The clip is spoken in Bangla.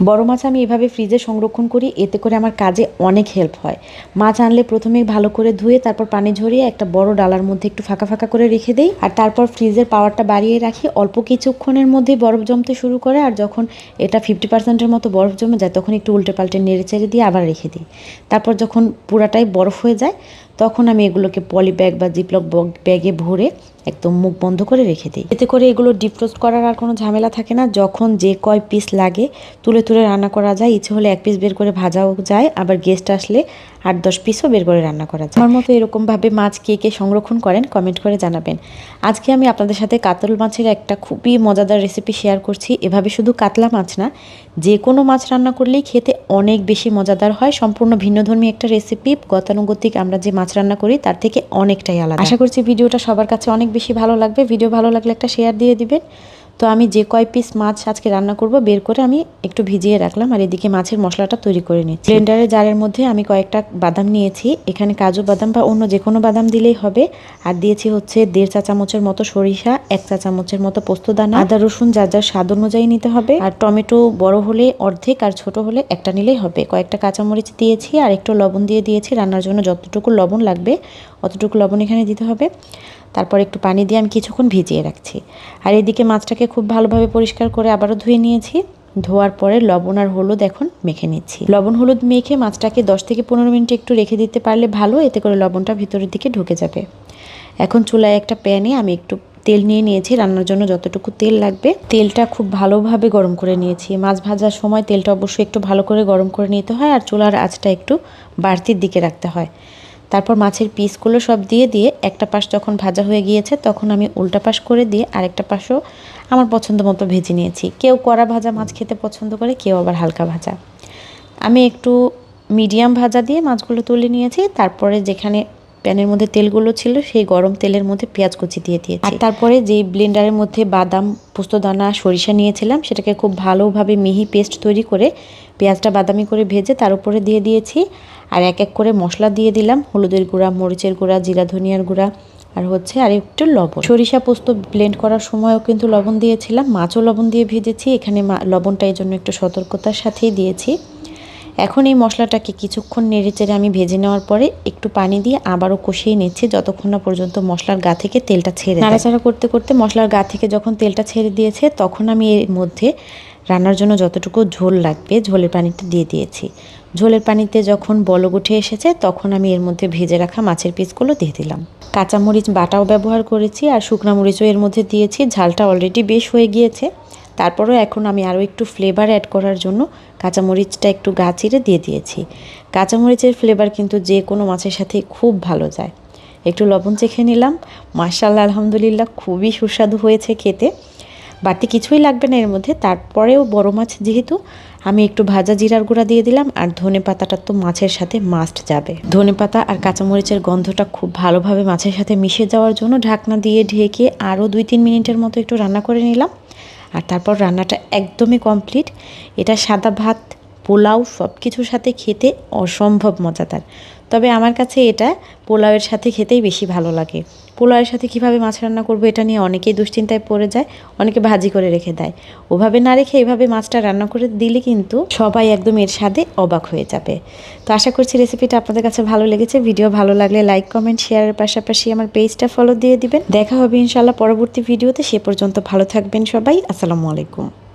বড় মাছ আমি এভাবে ফ্রিজে সংরক্ষণ করি, এতে করে আমার কাজে অনেক হেল্প হয়। মাছ আনলে প্রথমে ভালো করে ধুয়ে, তারপর পানি ঝরিয়ে একটা বড় ডালার মধ্যে একটু ফাঁকা ফাঁকা করে রেখে দেই। আর তারপর ফ্রিজের পাওয়ারটা বাড়িয়ে রাখি। অল্প কিছুক্ষণের মধ্যেই বরফ জমতে শুরু করে, আর যখন এটা ফিফটি পার্সেন্টের মতো বরফ জমে যায়, তখন একটু উল্টে পাল্টে নেড়ে চেড়ে দিয়ে আবার রেখে দিই। তারপর যখন পুরাটাই বরফ হয়ে যায় তখন আমি এগুলোকে পলি ব্যাগ বা জিপলক ব্যাগে ভরে একদম মুখ বন্ধ করে রেখে দিই। এতে করে এগুলো ডিফ্রোস্ট করার আর কোনো ঝামেলা থাকে না। যখন যে কয় পিস লাগে, তুলে তুলে রান্না করা যায়। ইচ্ছে হলে এক পিস বের করে ভাজাও যায়। আবার গেস্ট আসলে আট দশ পিসও বের করে রান্না করা যায়। আমার মতো এরকমভাবে মাছ কে কে সংরক্ষণ করেন কমেন্ট করে জানাবেন। আজকে আমি আপনাদের সাথে কাতল মাছের একটা খুবই মজাদার রেসিপি শেয়ার করছি। এভাবে শুধু কাতলা মাছ না, যে কোনো মাছ রান্না করলেই খেতে অনেক বেশি মজাদার হয়। সম্পূর্ণ ভিন্নধর্মী একটা রেসিপি গতানুগতিক আমরা যে মাছ রান্না করি, তার থেকে অনেকটাই আলাদা। আশা করছি ভিডিওটা সবার কাছে অনেক বেশি ভালো লাগবে। ভিডিও ভালো লাগলে একটা শেয়ার দিয়ে দিবেন। তো আমি যে কয় পিস মাছ আজকে রান্না করব বের করে আমি একটু ভিজিয়ে রাখলাম আর এদিকে মাছের মশলাটা তৈরি করে নিচ্ছি। ব্লেন্ডারের জারের মধ্যে আমি কয়েকটা বাদাম নিয়েছি। এখানে কাজু বাদাম বা অন্য যে কোনো বাদাম দিলেই হবে। আর দিয়েছি হচ্ছে দেড় চা চামচের মতো সরিষা, এক চা চামচের মতো পোস্তদানা আদা, রসুন যার যার স্বাদ অনুযায়ী নিতে হবে। আর টমেটো বড় হলে অর্ধেক আর ছোট হলে একটা নিলেই হবে। কয়েকটা কাঁচামরিচ দিয়েছি আর একটু লবণ দিয়ে দিয়েছি। রান্নার জন্য যতটুকু লবণ লাগবে অতটুকু লবণ এখানে দিতে হবে। তারপর একটু পানি দিয়ে আমি কিছুক্ষণ ভিজিয়ে রাখছি। আর এদিকে মাছটাকে খুব ভালোভাবে পরিষ্কার করে আবারও ধুয়ে নিয়েছি। ধোয়ার পরে লবণ আর হলুদ এখন মেখে নিচ্ছি। লবণ হলুদ মেখে মাছটাকে দশ থেকে পনেরো মিনিট একটু রেখে দিতে পারলে ভালো, এতে করে লবণটা ভিতরের দিকে ঢুকে যাবে। এখন চুলায় একটা প্যানে আমি একটু তেল নিয়ে নিয়েছি, রান্নার জন্য যতটুকু তেল লাগবে। তেলটা খুব ভালোভাবে গরম করে নিয়েছি। মাছ ভাজার সময় তেলটা অবশ্যই একটু ভালো করে গরম করে নিতে হয় আর চুলার আঁচটা একটু বাড়তির দিকে রাখতে হয়। তারপর মাছের পিসগুলো সব দিয়ে দিয়ে একটা পাশ যখন ভাজা হয়ে গিয়েছে, তখন আমি উল্টা পাশ করে দিয়ে আরেকটা পাশও আমার পছন্দ মতো ভেজে নিয়েছি। কেউ কড়া ভাজা মাছ খেতে পছন্দ করে, কেউ আবার হালকা ভাজা। আমি একটু মিডিয়াম ভাজা দিয়ে মাছগুলো তুলে নিয়েছি। তারপরে যেখানে প্যানের মধ্যে তেলগুলো ছিল, সেই গরম তেলের মধ্যে পেঁয়াজ কুচি দিয়ে দিয়েছি। আর তারপরে যেই ব্লেন্ডারের মধ্যে বাদাম পোস্তদানা সরিষা নিয়েছিলাম, সেটাকে খুব ভালোভাবে মিহি পেস্ট তৈরি করে পেঁয়াজটা বাদামি করে ভেজে তার উপরে দিয়ে দিয়েছি। আর এক এক করে মশলা দিয়ে দিলাম, হলুদের গুঁড়া, মরিচের গুঁড়া, জিরা, ধনিয়ার গুঁড়া, আর হচ্ছে আর একটু লবণ। সরিষা পোস্ত ব্লেন্ড করার সময়ও কিন্তু লবণ দিয়েছিলাম, মাছও লবণ দিয়ে ভেজেছি, এখানে লবণটা এই জন্য একটু সতর্কতার সাথেই দিয়েছি। এখন এই মশলাটাকে কিছুক্ষণ নেড়ে চেড়ে আমি ভেজে নেওয়ার পরে একটু পানি দিয়ে আবারও কষিয়ে নিচ্ছি, যতক্ষণ না পর্যন্ত মশলার গা থেকে তেলটা ছেড়ে নাড়াচাড়া করতে করতে মশলার গা থেকে যখন তেলটা ছেড়ে দিয়েছে, তখন আমি এর মধ্যে রান্নার জন্য যতটুকু ঝোল লাগবে, ঝোলের পানিটা দিয়ে দিয়েছি। ঝোলের পানিতে যখন বলগ উঠে এসেছে, তখন আমি এর মধ্যে ভেজে রাখা মাছের পিসগুলো দিয়ে দিলাম। কাঁচামরিচ বাটাও ব্যবহার করেছি আর শুকনা মরিচও এর মধ্যে দিয়েছি, ঝালটা অলরেডি বেশ হয়ে গিয়েছে। তারপরেও এখন আমি আরও একটু ফ্লেভার অ্যাড করার জন্য কাঁচামরিচটা একটু গা চিরে দিয়ে দিয়েছি। কাঁচামরিচের ফ্লেভার কিন্তু যে কোনো মাছের সাথে খুব ভালো যায়। একটু লবণ চেখে নিলাম। মার্শাল্লাহ আলহামদুলিল্লাহ খুবই সুস্বাদু হয়েছে খেতে। বাড়তি কিছুই লাগবে না এর মধ্যে। তারপরেও বড় মাছ যেহেতু, আমি একটু ভাজা জিরার গুঁড়া দিয়ে দিলাম আর ধনে পাতাটা তো মাছের সাথে মাস্ট যাবে। ধনে পাতা আর কাঁচামরিচের গন্ধটা খুব ভালোভাবে মাছের সাথে মিশে যাওয়ার জন্য ঢাকনা দিয়ে ঢেকে আরও দুই তিন মিনিটের মতো একটু রান্না করে নিলাম। আর তারপর রান্নাটা একদমই কমপ্লিট এটা সাদা ভাত পোলাও সব কিছুর সাথে খেতে অসম্ভব মজাদার তবে আমার কাছে এটা পোলাওয়ের সাথে খেতেই বেশি ভালো লাগে। পোলাওয়ের সাথে কীভাবে মাছ রান্না করব এটা নিয়ে অনেকেই দুশ্চিন্তায় পড়ে যায়, অনেকে ভাজি করে রেখে দেয়। ওভাবে না রেখে এভাবে মাছটা রান্না করে দিলে কিন্তু সবাই একদম এর স্বাদে অবাক হয়ে যাবে। তো আশা করছি রেসিপিটা আপনাদের কাছে ভালো লেগেছে। ভিডিও ভালো লাগলে লাইক, কমেন্ট, শেয়ারের পাশাপাশি আমার পেজটা ফলো দিয়ে দিবেন। দেখা হবে ইনশাল্লাহ পরবর্তী ভিডিওতে। সে পর্যন্ত ভালো থাকবেন সবাই। আসসালামু আলাইকুম।